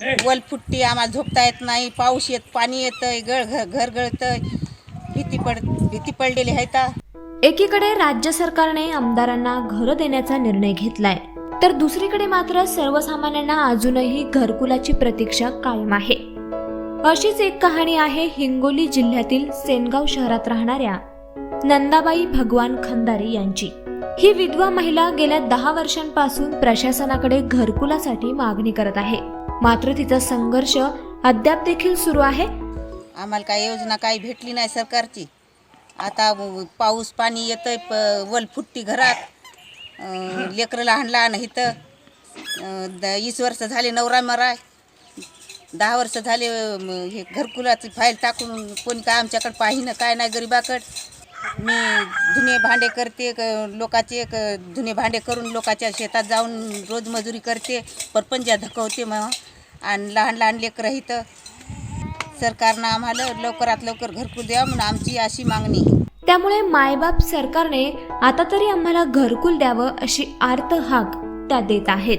वलफुट्टी आम्हाला झोपता येत नाही पाऊस येत पाणी येतंय गळ घर गळतंय भीती पड भीती पडलेली आहे का एकीकडे राज्य सरकारने आमदारांना घरं देण्याचा निर्णय घेतलाय तर दुसरीकडे मात्र सर्वसामान्यांना अजूनही घरकुलाची प्रतीक्षा कायम आहे. अशीच एक कहाणी आहे हिंगोली जिल्ह्यातील सेनगाव शहरात राहणाऱ्या नंदाबाई भगवान खंदारे यांची. ही विधवा महिला गेल्या दहा वर्षांपासून प्रशासनाकडे घरकुलासाठी मागणी करत आहे. मात्र तिचा संघर्ष अद्याप देखील सुरू आहे. आम्हाला काय योजना काही भेटली नाही सरकारची. आता पाऊस पाणी येतंय प वल फुटती घरात. लेकरं लहान लहान इथं. द- वीस वर्ष झाले नवरा मराय दहा वर्ष झाले हे घरकुलाची फाईल टाकून कोणी काय आमच्याकडे पाहिनं काय नाही गरीबाकड. मी धुणे भांडे करते लोकाचे धुणे भांडे करून लोकाच्या शेतात जाऊन रोज मजुरी करते परपंजा धकवते मग आणि लहान लहान लेकरं इथं सरकारनं आम्हाला लवकरात लवकर घरकुल द्यावं म्हणून आमची अशी मागणी. त्यामुळे मायबाप सरकारने आता तरी आम्हाला घरकुल द्यावं अशी आर्त हाक त्या देत आहेत.